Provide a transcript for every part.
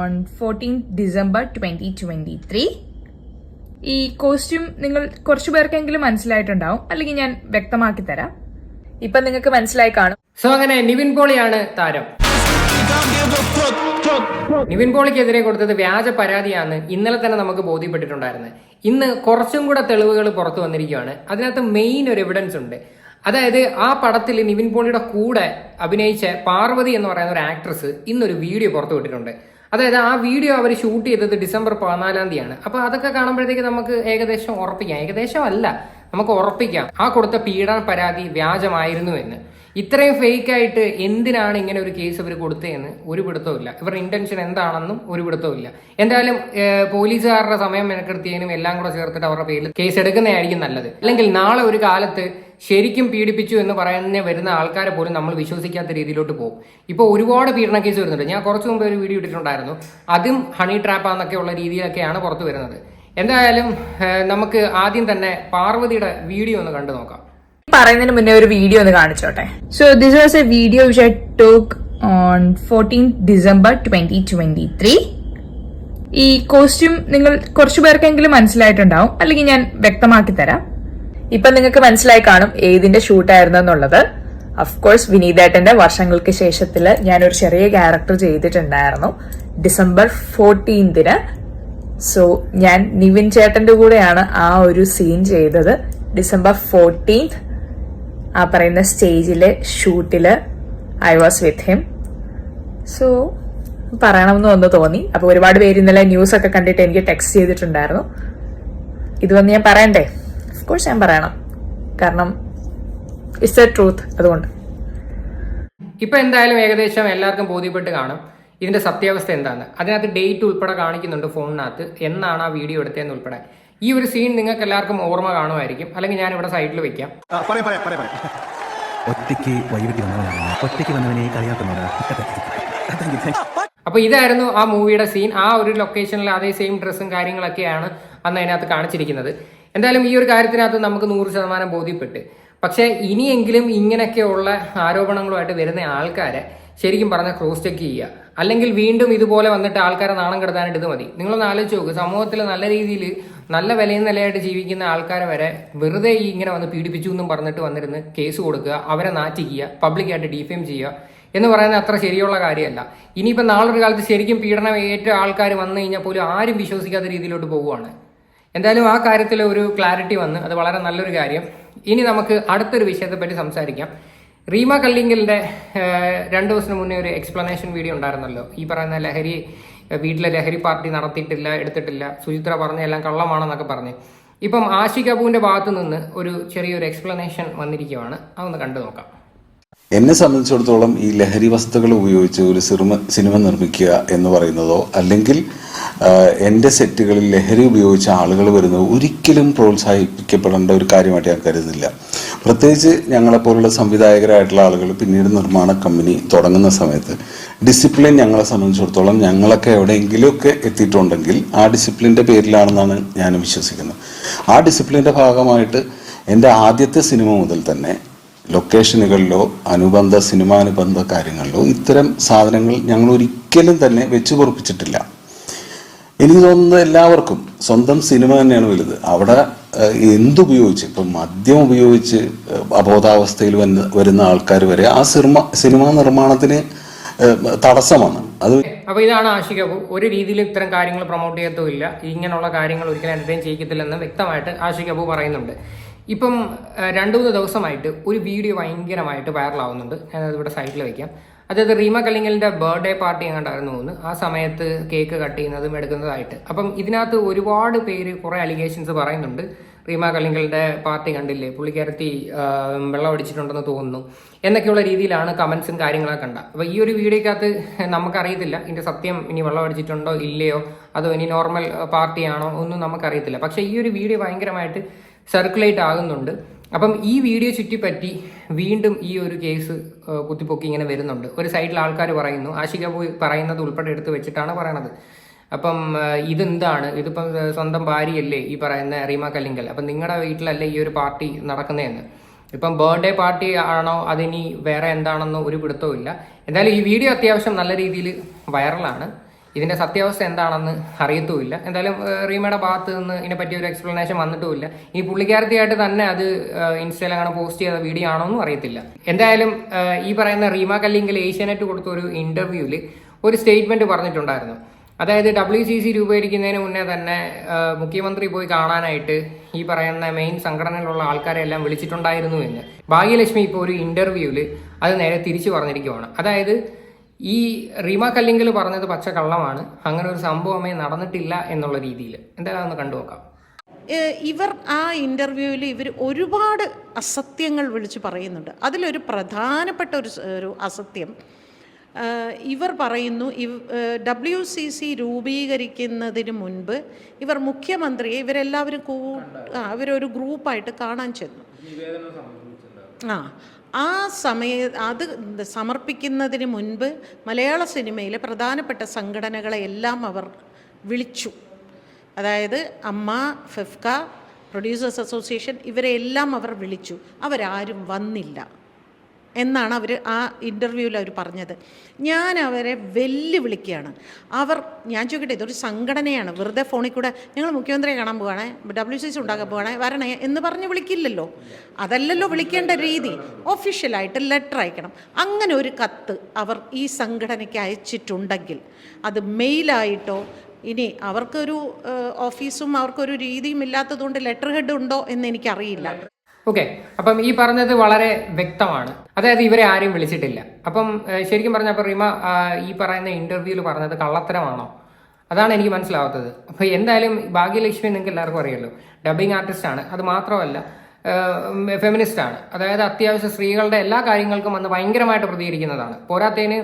On fourteen December twenty twenty three ഈ costume നിങ്ങൾ കുറച്ചു പേർക്കെങ്കിലും മനസ്സിലായിട്ടുണ്ടാവും. അല്ലെങ്കിൽ ഞാൻ വ്യക്തമാക്കി തരാം. ഇപ്പൊ നിങ്ങൾക്ക് മനസ്സിലായി കാണും. സോ അങ്ങനെ നിവിൻ പോളിയാണ് താരം. നിവിൻ പോളിക്കെതിരെ കൊടുത്തത് വ്യാജ പരാതിയാണ് ഇന്നലെ തന്നെ നമുക്ക് ബോധ്യപ്പെട്ടിട്ടുണ്ടായിരുന്നത്. ഇന്ന് കുറച്ചും കൂടെ തെളിവുകൾ പുറത്തു വന്നിരിക്കുകയാണ്. അതിനകത്ത് മെയിൻ ഒരു എവിഡൻസ് ഉണ്ട്. അതായത് ആ പടത്തിൽ നിവിൻ പോളിയുടെ കൂടെ അഭിനയിച്ച പാർവതി എന്ന് പറയുന്ന ഒരു ആക്ട്രസ് ഇന്നൊരു വീഡിയോ പുറത്തു വിട്ടിട്ടുണ്ട്. അതായത് ആ വീഡിയോ അവർ ഷൂട്ട് ചെയ്തത് ഡിസംബർ പതിനാലാം തീയതിയാണ്. അപ്പൊ അതൊക്കെ കാണുമ്പോഴത്തേക്ക് നമുക്ക് ഏകദേശം ഉറപ്പിക്കാം. ഏകദേശം അല്ല നമുക്ക് ഉറപ്പിക്കാം. ആ കൊടുത്ത പീഡന പരാതി വ്യാജമായിരുന്നു എന്ന്. ഇത്രയും ഫേക്കായിട്ട് എന്തിനാണ് ഇങ്ങനെ ഒരു കേസ് ഇവർ കൊടുത്തതെന്ന് ഒരു പിടുത്തവും ഇല്ല. ഇവരുടെ ഇന്റൻഷൻ എന്താണെന്നും ഒരു പിടുത്തവും ഇല്ല. എന്തായാലും പോലീസുകാരുടെ സമയം മെനക്കെടുത്തിയതിനും എല്ലാം കൂടെ ചേർത്തിട്ട് അവരുടെ പേരിൽ കേസ് എടുക്കുന്നതായിരിക്കും നല്ലത്. അല്ലെങ്കിൽ നാളെ ഒരു കാലത്ത് ശരിക്കും പീഡിപ്പിച്ചു എന്ന് പറയുന്ന വരുന്ന ആൾക്കാരെ പോലും നമ്മൾ വിശ്വസിക്കാത്ത രീതിയിലോട്ട് പോകും. ഇപ്പോൾ ഒരുപാട് പീഡന കേസ് വരുന്നുണ്ട്. ഞാൻ കുറച്ച് മുമ്പ് ഒരു വീഡിയോ ഇട്ടിട്ടുണ്ടായിരുന്നു. അതും ഹണി ട്രാപ്പാന്നൊക്കെ ഉള്ള രീതിയിലൊക്കെയാണ് പുറത്തു വരുന്നത്. എന്തായാലും നമുക്ക് ആദ്യം തന്നെ പാർവതിയുടെ വീഡിയോ ഒന്ന് കണ്ടു നോക്കാം. പറയുന്നതിന് മുന്നേ ഒരു വീഡിയോ ഒന്ന് കാണിച്ചോട്ടെ. So this was a video which I talk on fourteen December twenty twenty three ഈ കോസ്റ്റ്യൂം നിങ്ങൾ കുറച്ചു പേർക്കെങ്കിലും മനസ്സിലായിട്ടുണ്ടാവും. അല്ലെങ്കിൽ ഞാൻ വ്യക്തമാക്കി തരാം. ഇപ്പൊ നിങ്ങൾക്ക് മനസ്സിലായി കാണും ഏതിന്റെ ഷൂട്ടായിരുന്നു എന്നുള്ളത്. അഫ്കോഴ്സ് വിനീതേട്ടന്റെ വർഷങ്ങൾക്ക് ശേഷത്തിൽ ഞാനൊരു ചെറിയ ക്യാരക്ടർ ചെയ്തിട്ടുണ്ടായിരുന്നു. ഡിസംബർ ഫോർട്ടീൻതിന് സോ ഞാൻ നിവിൻ ചേട്ടന്റെ കൂടെയാണ് ആ ഒരു സീൻ ചെയ്തത്. ഡിസംബർ ഫോർട്ടീൻത് ആ പറയുന്ന സ്റ്റേജിലെ ഷൂട്ടിൽ I was with him so പറയണമെന്ന് ഒന്ന് തോന്നി. അപ്പൊ ഒരുപാട് പേര് ഇന്നലെ ന്യൂസ് ഒക്കെ കണ്ടിട്ട് എനിക്ക് ടെക്സ്റ്റ് ചെയ്തിട്ടുണ്ടായിരുന്നു. ഇത് വന്ന് ഞാൻ പറയണ്ടേ? കോഴ്സ് ഞാൻ പറയണം. കാരണം ഇറ്റ്സ് എ ട്രൂത്ത് അതുകൊണ്ട്. ഇപ്പൊ എന്തായാലും ഏകദേശം എല്ലാവർക്കും ബോധ്യപ്പെട്ട് കാണും. ഇതിന്റെ സത്യാവസ്ഥ എന്താണ്? അതിനകത്ത് ഡേറ്റ് ഉൾപ്പെടെ കാണിക്കുന്നുണ്ട് ഫോണിനകത്ത്. എന്നാണ് ആ വീഡിയോ എടുത്തതെന്ന് ഉൾപ്പെടെ. ഈ ഒരു സീൻ നിങ്ങൾക്ക് എല്ലാവർക്കും ഓർമ്മ കാണുമായിരിക്കും. അല്ലെങ്കിൽ ഞാൻ ഇവിടെ സൈഡിൽ വെക്കാം. ഒറ്റയ്ക്ക് വന്നവനാണ് ഒറ്റയ്ക്ക് വന്നവനെ അപ്പൊ ഇതായിരുന്നു ആ മൂവിയുടെ സീൻ ആ ഒരു ലൊക്കേഷനിൽ അതേ സെയിം ഡ്രസ്സും കാര്യങ്ങളൊക്കെയാണ് അന്ന് അതിനകത്ത് കാണിച്ചിരിക്കുന്നത്. എന്തായാലും ഈ ഒരു കാര്യത്തിനകത്ത് നമുക്ക് നൂറ് ശതമാനം ബോധ്യപ്പെട്ട്. പക്ഷേ ഇനിയെങ്കിലും ഇങ്ങനെയൊക്കെയുള്ള ആരോപണങ്ങളുമായിട്ട് വരുന്ന ആൾക്കാരെ ശരിക്കും പറഞ്ഞാൽ ക്രോസ് ചെക്ക് ചെയ്യുക. അല്ലെങ്കിൽ വീണ്ടും ഇതുപോലെ വന്നിട്ട് ആൾക്കാരെ നാണം കെടുത്താനായിട്ട് ഇത് മതി. നിങ്ങളൊന്ന് ആലോചിച്ച് നോക്ക്. സമൂഹത്തിൽ നല്ല രീതിയിൽ നല്ല വിലയും നിലയായിട്ട് ജീവിക്കുന്ന ആൾക്കാരെ വരെ വെറുതെ ഈ ഇങ്ങനെ വന്ന് പീഡിപ്പിച്ചു എന്നും പറഞ്ഞിട്ട് വന്നിരുന്ന് കേസ് കൊടുക്കുക അവരെ നാറ്റിക്കുക പബ്ലിക്കായിട്ട് ഡിഫെയിം ചെയ്യുക എന്ന് പറയുന്നത് അത്ര ശരിയുള്ള കാര്യമല്ല. ഇനിയിപ്പോൾ നാളൊരു കാലത്ത് ശരിക്കും പീഡനം ഏറ്റ ആൾക്കാർ വന്നു കഴിഞ്ഞാൽ പോലും ആരും വിശ്വസിക്കാത്ത രീതിയിലോട്ട് പോവുകയാണ്. എന്തായാലും ആ കാര്യത്തിൽ ഒരു ക്ലാരിറ്റി വന്ന് അത് വളരെ നല്ലൊരു കാര്യം. ഇനി നമുക്ക് അടുത്തൊരു വിഷയത്തെ പറ്റി സംസാരിക്കാം. റീമ കല്ലിങ്കലിന്റെ ഏഹ്, രണ്ട് ദിവസത്തിന് മുന്നേ ഒരു എക്സ്പ്ലനേഷൻ വീഡിയോ ഉണ്ടായിരുന്നല്ലോ. ഈ പറയുന്ന ലഹരി വീട്ടിലെ ലഹരി പാർട്ടി നടത്തിയിട്ടില്ല എടുത്തിട്ടില്ല. സുചിത്ര പറഞ്ഞ എല്ലാം കള്ളമാണെന്നൊക്കെ പറഞ്ഞ്. ഇപ്പം ആഷിക് അബുവിന്റെ ഭാഗത്ത് നിന്ന് ഒരു ചെറിയൊരു എക്സ്പ്ലനേഷൻ വന്നിരിക്കുകയാണ് അതൊന്ന് കണ്ടു നോക്കാം. എന്നെ സംബന്ധിച്ചിടത്തോളം ഈ ലഹരി വസ്തുക്കൾ ഉപയോഗിച്ച് ഒരു സിനിമ സിനിമ നിർമ്മിക്കുക എന്ന് പറയുന്നതോ അല്ലെങ്കിൽ എന്റെ സെറ്റുകളിൽ ലഹരി ഉപയോഗിച്ച ആളുകൾ വരുന്നത് ഒരിക്കലും പ്രോത്സാഹിപ്പിക്കപ്പെടേണ്ട ഒരു കാര്യമായിട്ട് ഞാൻ കരുതുന്നില്ല. പ്രത്യേകിച്ച് ഞങ്ങളെപ്പോലുള്ള സംവിധായകരായിട്ടുള്ള ആളുകൾ പിന്നീട് നിർമ്മാണ കമ്പനി തുടങ്ങുന്ന സമയത്ത് ഡിസിപ്ലിൻ ഞങ്ങളെ സംബന്ധിച്ചിടത്തോളം ഞങ്ങളൊക്കെ എവിടെയെങ്കിലുമൊക്കെ എത്തിയിട്ടുണ്ടെങ്കിൽ ആ ഡിസിപ്ലിന്റെ പേരിലാണെന്നാണ് ഞാൻ വിശ്വസിക്കുന്നത്. ആ ഡിസിപ്ലിന്റെ ഭാഗമായിട്ട് എന്റെ ആദ്യത്തെ സിനിമ മുതൽ തന്നെ ലൊക്കേഷനുകളിലോ അനുബന്ധ സിനിമാനുബന്ധ കാര്യങ്ങളിലോ ഇത്തരം സാധനങ്ങൾ ഞങ്ങൾ ഒരിക്കലും തന്നെ വെച്ചു പൊറപ്പിച്ചിട്ടില്ല എനിക്ക് തോന്നുന്നത് എല്ലാവർക്കും സ്വന്തം സിനിമ തന്നെയാണ് വലുത്. അവിടെ എന്തുപയോഗിച്ച് ഇപ്പം മദ്യം ഉപയോഗിച്ച് അബോധാവസ്ഥയിൽ വന്ന് വരുന്ന ആൾക്കാർ വരെ ആ സിനിമ സിനിമാ നിർമ്മാണത്തിന് തടസ്സമാണ്. അത് അപ്പോൾ ഇതാണ് ആഷിക ഒരു രീതിയിൽ ഇത്തരം കാര്യങ്ങൾ പ്രൊമോട്ട് ചെയ്യത്തുമില്ല. ഇങ്ങനെയുള്ള കാര്യങ്ങൾ ഒരിക്കലും എന്റർടൈൻ ചെയ്യിക്കത്തില്ലെന്ന് വ്യക്തമായിട്ട് ആഷിക അബു പറയുന്നുണ്ട്. ഇപ്പം രണ്ട് മൂന്ന് ദിവസമായിട്ട് ഒരു വീഡിയോ ഭയങ്കരമായിട്ട് വൈറലാവുന്നുണ്ട് ഞാനത് ഇവിടെ സൈഡിൽ വയ്ക്കാം അതായത് റീമ കലിങ്ങലിന്റെ ബർത്ത്ഡേ പാർട്ടി എങ്ങാണ്ടായിരുന്നു തോന്നുന്നു ആ സമയത്ത് കേക്ക് കട്ട് ചെയ്യുന്നതും എടുക്കുന്നതായിട്ട്. അപ്പം ഇതിനകത്ത് ഒരുപാട് പേര് കുറെ അലിഗേഷൻസ് പറയുന്നുണ്ട്. റീമ കല്ലിങ്കലിന്റെ പാർട്ടി കണ്ടില്ലേ? പുള്ളിക്കാരത്തി വെള്ളം അടിച്ചിട്ടുണ്ടെന്ന് തോന്നുന്നു. എന്നൊക്കെയുള്ള രീതിയിലാണ് കമൻസും കാര്യങ്ങളൊക്കെ കണ്ട അപ്പൊ ഈ ഒരു വീഡിയോക്കകത്ത് നമുക്കറിയത്തില്ല. ഇതിന്റെ സത്യം ഇനി വെള്ളം അടിച്ചിട്ടുണ്ടോ ഇല്ലയോ? അതോ ഇനി നോർമൽ പാർട്ടിയാണോ ഒന്നും നമുക്കറിയത്തില്ല. പക്ഷെ ഈ ഒരു വീഡിയോ ഭയങ്കരമായിട്ട് സർക്കുലേറ്റ് ആകുന്നുണ്ട്. അപ്പം ഈ വീഡിയോ ചുറ്റിപ്പറ്റി വീണ്ടും ഈ ഒരു കേസ് കുത്തിപ്പൊക്കി ഇങ്ങനെ വരുന്നുണ്ട്. ഒരു സൈഡിൽ ആൾക്കാർ പറയുന്നു ആശിക പോയി പറയുന്നത് ഉൾപ്പെടെ എടുത്ത് വെച്ചിട്ടാണ് പറയണത്. അപ്പം ഇതെന്താണ്? ഇതിപ്പം സ്വന്തം ഭാര്യയല്ലേ ഈ പറയുന്ന റീമ കല്ലിങ്കൽ. അപ്പം നിങ്ങളുടെ വീട്ടിലല്ലേ ഈ ഒരു പാർട്ടി നടക്കുന്നതെന്ന്. ഇപ്പം ബർത്ത്ഡേ പാർട്ടി ആണോ? അതിനി വേറെ എന്താണെന്നോ ഒരു പിടുത്തവും എന്തായാലും ഈ വീഡിയോ അത്യാവശ്യം നല്ല രീതിയിൽ വൈറലാണ്. ഇതിന്റെ സത്യാവസ്ഥ എന്താണെന്ന് അറിയത്തുമില്ല. എന്തായാലും റീമയുടെ ഭാഗത്ത് നിന്ന് ഇതിനെപ്പറ്റി ഒരു എക്സ്പ്ലനേഷൻ വന്നിട്ടുമില്ല. ഈ പുള്ളിക്കാരത്തിയായിട്ട് തന്നെ അത് ഇൻസ്റ്റയിൽ അങ്ങനെ പോസ്റ്റ് ചെയ്ത വീഡിയോ ആണോ എന്നും അറിയത്തില്ല. എന്തായാലും ഈ പറയുന്ന റീമ കല്ലിങ്കിൽ ഏഷ്യാനെറ്റ് കൊടുത്ത ഒരു ഇന്റർവ്യൂവിൽ ഒരു സ്റ്റേറ്റ്മെന്റ് പറഞ്ഞിട്ടുണ്ടായിരുന്നു. അതായത് ഡബ്ല്യു സി സി രൂപീകരിക്കുന്നതിന് മുന്നേ തന്നെ മുഖ്യമന്ത്രി പോയി കാണാനായിട്ട് ഈ പറയുന്ന മെയിൻ സംഘടനയിലുള്ള ആൾക്കാരെ എല്ലാം വിളിച്ചിട്ടുണ്ടായിരുന്നു എന്ന്. ഭാഗ്യലക്ഷ്മി ഇപ്പോൾ ഒരു ഇന്റർവ്യൂവിൽ അത് നേരെ തിരിച്ചു പറഞ്ഞിരിക്കുവാണ്. അതായത് ഈ റീമ കല്ലിങ്കൽ പറഞ്ഞത് പച്ച കള്ളമാണ് അങ്ങനെ ഒരു സംഭവമേ നടന്നിട്ടില്ല എന്നുള്ള രീതിയിൽ എന്തായാലും ഒന്ന് കണ്ടു നോക്കാം. ഇവർ ആ ഇന്റർവ്യൂവിൽ ഇവർ ഒരുപാട് അസത്യങ്ങൾ വിളിച്ച് പറയുന്നുണ്ട്. അതിലൊരു പ്രധാനപ്പെട്ട ഒരു ഒരു അസത്യം. ഇവർ പറയുന്നു ഡബ്ല്യു സി സി രൂപീകരിക്കുന്നതിന് മുൻപ് ഇവർ മുഖ്യമന്ത്രിയെ ഇവരെല്ലാവരും കൂ ഇവരൊരു ഗ്രൂപ്പായിട്ട് കാണാൻ ചെന്നു. ആ ആ സമയ അത് സമർപ്പിക്കുന്നതിന് മുൻപ് മലയാള സിനിമയിലെ പ്രധാനപ്പെട്ട സംഘടനകളെ എല്ലാം അവർ വിളിച്ചു. അതായത് അമ്മ ഫെഫ്ക പ്രൊഡ്യൂസേഴ്സ് അസോസിയേഷൻ ഇവരെല്ലാം അവർ വിളിച്ചു. അവരാരും വന്നില്ല. എന്നാണ് അവർ ആ ഇന്റർവ്യൂവിൽ അവർ പറഞ്ഞത്. ഞാൻ അവരെ വെല്ലുവിളിക്കുകയാണ്. അവർ ഞാൻ ചോദിക്കട്ടെ ഇതൊരു സംഘടനയാണ്. വെറുതെ ഫോണിൽ കൂടെ ഞങ്ങൾ മുഖ്യമന്ത്രിയെ കാണാൻ പോവാണേ ഡബ്ല്യു സി സി ഉണ്ടാക്കാൻ പോവാണേ വരണേ എന്ന് പറഞ്ഞ് വിളിക്കില്ലല്ലോ. അതല്ലല്ലോ വിളിക്കേണ്ട രീതി. ഒഫീഷ്യലായിട്ട് ലെറ്റർ അയക്കണം. അങ്ങനെ ഒരു കത്ത് അവർ ഈ സംഘടനയ്ക്ക് അയച്ചിട്ടുണ്ടെങ്കിൽ അത് മെയിലായിട്ടോ ഇനി അവർക്കൊരു ഓഫീസും അവർക്കൊരു രീതിയും ഇല്ലാത്തതുകൊണ്ട് ലെറ്റർ ഹെഡ് ഉണ്ടോ എന്ന് എനിക്കറിയില്ല. ഓക്കെ അപ്പം ഈ പറഞ്ഞത് വളരെ വ്യക്തമാണ്. അതായത് ഇവരെ ആരും വിളിച്ചിട്ടില്ല. അപ്പം ശരിക്കും പറഞ്ഞപ്പോൾ റീമ ഈ പറയുന്ന ഇന്റർവ്യൂവിൽ പറഞ്ഞത് കള്ളത്തരമാണോ? അതാണ് എനിക്ക് മനസ്സിലാവാത്തത്. അപ്പോൾ എന്തായാലും ഭാഗ്യലക്ഷ്മി നിങ്ങൾക്ക് എല്ലാവർക്കും അറിയല്ലോ ഡബിങ് ആർട്ടിസ്റ്റ് ആണ്. അത് മാത്രമല്ല ഫെമിനിസ്റ്റ് ആണ്. അതായത് അത്യാവശ്യം സ്ത്രീകളുടെ എല്ലാ കാര്യങ്ങൾക്കും വന്ന് ഭയങ്കരമായിട്ട് പ്രതികരിക്കുന്നതാണ്. പോരാത്തതിന്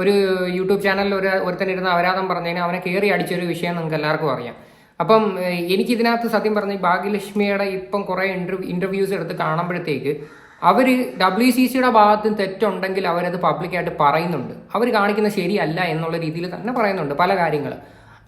ഒരു യൂട്യൂബ് ചാനലിൽ ഒരു ഒരുത്തനിരുന്ന് അവരാധം പറഞ്ഞതിന് അവനെ കയറി അടിച്ചൊരു വിഷയം നിങ്ങൾക്ക് എല്ലാവർക്കും അറിയാം. അപ്പം എനിക്ക് എനിക്കിതിനകത്ത് സത്യം പറഞ്ഞ ഭാഗ്യലക്ഷ്മിയുടെ ഇപ്പം കുറെ ഇന്റർവ്യൂ ഇന്റർവ്യൂസ് എടുത്ത് കാണുമ്പോഴത്തേക്ക് അവർ ഡബ്ല്യു സി സിയുടെ ഭാഗത്തും തെറ്റുണ്ടെങ്കിൽ അവരത് പബ്ലിക്കായിട്ട് പറയുന്നുണ്ട്. അവർ കാണിക്കുന്ന ശരിയല്ല എന്നുള്ള രീതിയിൽ തന്നെ പറയുന്നുണ്ട് പല കാര്യങ്ങൾ.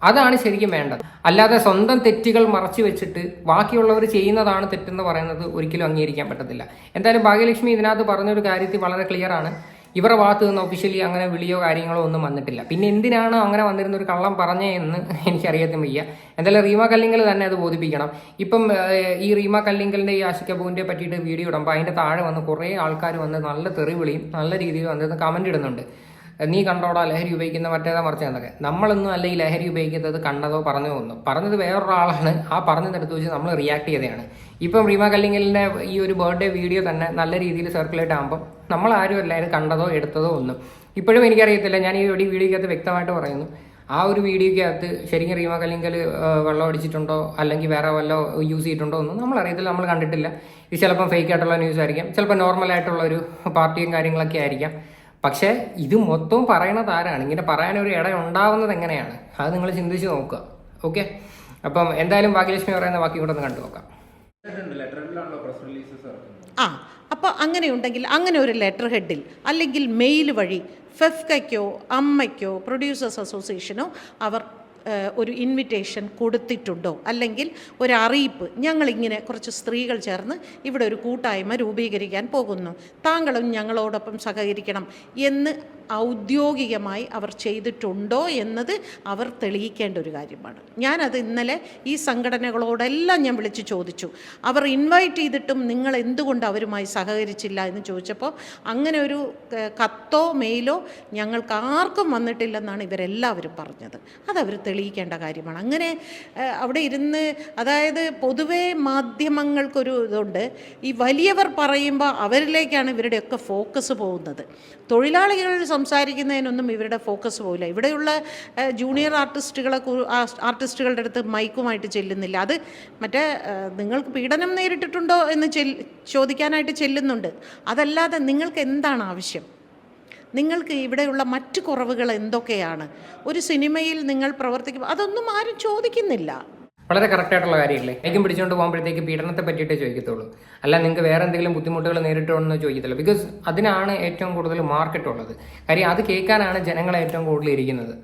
അതാണ് ശരിക്കും വേണ്ടത്. അല്ലാതെ സ്വന്തം തെറ്റുകൾ മറച്ചു വെച്ചിട്ട് ബാക്കിയുള്ളവർ ചെയ്യുന്നതാണ് തെറ്റെന്ന് പറയുന്നത് ഒരിക്കലും അംഗീകരിക്കാൻ പറ്റത്തില്ല. എന്തായാലും ഭാഗ്യലക്ഷ്മി ഇതിനകത്ത് പറഞ്ഞൊരു കാര്യത്തിൽ വളരെ ക്ലിയർ ആണ്. ഇവരുടെ ഭാഗത്ത് നിന്ന് ഒഫീഷ്യലി അങ്ങനെ വിളിയോ കാര്യങ്ങളോ ഒന്നും വന്നിട്ടില്ല. പിന്നെ എന്തിനാണോ അങ്ങനെ വന്നിരുന്ന ഒരു കള്ളം പറഞ്ഞേ എന്ന് എനിക്കറിയാത്ത വയ്യ. എന്തായാലും റീമ കല്ലിങ്കൽ തന്നെ അത് ബോധിപ്പിക്കണം. ഇപ്പം ഈ റീമ കല്ലിങ്കലിന്റെ ഈ ആശിക്കബുവിന്റെ പറ്റിയിട്ട് വീഡിയോ ഇടുമ്പോൾ അതിന്റെ താഴെ വന്ന് കുറേ ആൾക്കാർ വന്ന് നല്ല തെറി വിളിയും നല്ല രീതിയിൽ വന്നിരുന്ന് കമന്റ് ഇടുന്നുണ്ട്. നീ കണ്ടോടാ ലഹരി ഉപയോഗിക്കുന്ന മറ്റേതാ മറിച്ചതെന്നൊക്കെ നമ്മളൊന്നും അല്ല ഈ ലഹരി ഉപയോഗിക്കുന്നത് കണ്ടതോ പറഞ്ഞതോ ഒന്നും. പറഞ്ഞത് വേറൊരാളാണ്. ആ പറഞ്ഞതെടുത്ത് വെച്ച് നമ്മൾ റിയാക്ട് ചെയ്തതാണ്. ഇപ്പം റീമ കല്ലിങ്ങലിന്റെ ഈ ഒരു ബർത്ത്ഡേ വീഡിയോ തന്നെ നല്ല രീതിയിൽ സർക്കുലേറ്റ് ആകുമ്പോൾ നമ്മൾ ആരും എല്ലാവരും കണ്ടതോ എടുത്തതോ ഒന്നും. ഇപ്പോഴും എനിക്കറിയത്തില്ല ഞാൻ ഈ ഒരു വീഡിയോക്കകത്ത് വ്യക്തമായിട്ട് പറയുന്നു. ആ ഒരു വീഡിയോക്കകത്ത് ശരിക്കും റീമ കല്ലിങ്കൽ വെള്ളം അടിച്ചിട്ടുണ്ടോ? അല്ലെങ്കിൽ വേറെ വല്ല യൂസ് ചെയ്തിട്ടുണ്ടോ ഒന്നും നമ്മൾ അറിയത്തില്ല നമ്മൾ കണ്ടിട്ടില്ല. ഇത് ചിലപ്പം ഫേക്ക് ആയിട്ടുള്ള ന്യൂസ് ആയിരിക്കാം ചിലപ്പോൾ നോർമൽ ആയിട്ടുള്ള ഒരു പാർട്ടിയും കാര്യങ്ങളൊക്കെ ആയിരിക്കാം. പക്ഷേ ഇത് മൊത്തവും പറയണത് ആരാണ്? ഇങ്ങനെ പറയാനൊരു ഇട ഉണ്ടാവുന്നത് എങ്ങനെയാണ്? അത് നിങ്ങൾ ചിന്തിച്ച് നോക്കുക. ഓക്കെ അപ്പം എന്തായാലും ഭാഗ്യലക്ഷ്മി പറയുന്ന ബാക്കി കൂടെ ഒന്ന് കണ്ടു നോക്കാം ആ അപ്പോൾ അങ്ങനെയുണ്ടെങ്കിൽ അങ്ങനെ ഒരു ലെറ്റർ ഹെഡിൽ അല്ലെങ്കിൽ മെയിൽ വഴി ഫെഫ്കയ്ക്കോ അമ്മയ്ക്കോ പ്രൊഡ്യൂസേഴ്സ് അസോസിയേഷനോ അവർ ഒരു ഇൻവിറ്റേഷൻ കൊടുത്തിട്ടുണ്ടോ? അല്ലെങ്കിൽ ഒരു അറിയിപ്പ് ഞങ്ങളിങ്ങനെ കുറച്ച് സ്ത്രീകൾ ചേർന്ന് ഇവിടെ ഒരു കൂട്ടായ്മ രൂപീകരിക്കാൻ പോകുന്നു. താങ്കളും ഞങ്ങളോടൊപ്പം സഹകരിക്കണം എന്ന് ഔദ്യോഗികമായി അവർ ചെയ്തിട്ടുണ്ടോ എന്നത് അവർ തെളിയിക്കേണ്ട ഒരു കാര്യമാണ്. ഞാനത് ഇന്നലെ ഈ സംഘടനകളോടെല്ലാം ഞാൻ വിളിച്ച് ചോദിച്ചു. അവർ ഇൻവൈറ്റ് ചെയ്തിട്ടും നിങ്ങൾ എന്തുകൊണ്ട് അവരുമായി സഹകരിച്ചില്ല എന്ന് ചോദിച്ചപ്പോൾ അങ്ങനെ ഒരു കത്തോ മെയിലോ ഞങ്ങൾക്ക് ആർക്കും വന്നിട്ടില്ലെന്നാണ് ഇവരെല്ലാവരും പറഞ്ഞത്. അതവർ തെളിയിക്കേണ്ട കാര്യമാണ്. അങ്ങനെ അവിടെ ഇരുന്ന് അതായത് പൊതുവേ മാധ്യമങ്ങൾക്കൊരു ഇതുണ്ട്. ഈ വലിയവർ പറയുമ്പോൾ അവരിലേക്കാണ് ഇവരുടെയൊക്കെ ഫോക്കസ് പോകുന്നത്. തൊഴിലാളികൾ സംസാരിക്കുന്നതിനൊന്നും ഇവരുടെ ഫോക്കസ് പോകില്ല ഇവിടെയുള്ള ജൂനിയർ ആർട്ടിസ്റ്റുകളെ ആർട്ടിസ്റ്റുകളുടെ അടുത്ത് മൈക്കുമായിട്ട് ചെല്ലുന്നില്ല. അത് മറ്റേ നിങ്ങൾക്ക് പീഡനം നേരിട്ടിട്ടുണ്ടോ എന്ന് ചോദിക്കാനായിട്ട് ചെല്ലുന്നുണ്ട്. അതല്ലാതെ നിങ്ങൾക്ക് എന്താണ് ആവശ്യം? നിങ്ങൾക്ക് ഇവിടെയുള്ള മറ്റ് കുറവുകൾ എന്തൊക്കെയാണ്? ഒരു സിനിമയിൽ നിങ്ങൾ പ്രവർത്തിക്കുമ്പോൾ അതൊന്നും ആരും ചോദിക്കുന്നില്ല. വളരെ കറക്റ്റ് ആയിട്ടുള്ള കാര്യമല്ലേ? ഏക്കും പിടിച്ചുകൊണ്ട് പോകുമ്പോഴത്തേക്ക് പീഡനത്തെ പറ്റിയിട്ടേ ചോദിക്കത്തുള്ളൂ. അല്ല നിങ്ങൾക്ക് വേറെ എന്തെങ്കിലും ബുദ്ധിമുട്ടുകൾ നേരിട്ടുണ്ടെന്ന് ചോദിക്കത്തില്ല. ബിക്കോസ് അതിനാണ് ഏറ്റവും കൂടുതൽ മാർക്കറ്റ് ഉള്ളത് കാര്യം അത് കേൾക്കാനാണ് ജനങ്ങൾ ഏറ്റവും കൂടുതൽ ഇരിക്കുന്നത്.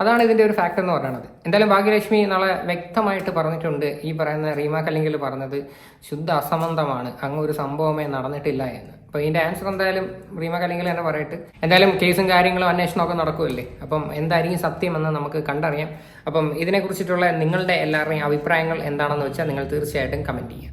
അതാണ് ഇതിന്റെ ഒരു ഫാക്ടർ എന്ന് പറയുന്നത്. എന്തായാലും ഭാഗ്യലക്ഷ്മി നാളെ വ്യക്തമായിട്ട് പറഞ്ഞിട്ടുണ്ട്. ഈ പറയുന്ന റീമാക്കല്ലെങ്കിൽ കല്ലിങ്കിൽ പറഞ്ഞത് ശുദ്ധ അസംബന്ധമാണ് അങ്ങ് ഒരു സംഭവമേ നടന്നിട്ടില്ല എന്ന്. അപ്പോൾ ഇതിന്റെ ആൻസർ എന്തായാലും റീമ കല്ലെങ്കിൽ തന്നെ പറയട്ടെ. എന്തായാലും കേസും കാര്യങ്ങളും അന്വേഷണമൊക്കെ നടക്കുമല്ലേ അപ്പം എന്തായിരിക്കും സത്യമെന്ന് നമുക്ക് കണ്ടറിയാം. അപ്പം ഇതിനെക്കുറിച്ചിട്ടുള്ള നിങ്ങളുടെ എല്ലാവരുടെയും അഭിപ്രായങ്ങൾ എന്താണെന്ന് വെച്ചാൽ നിങ്ങൾ തീർച്ചയായിട്ടും കമന്റ് ചെയ്യുക.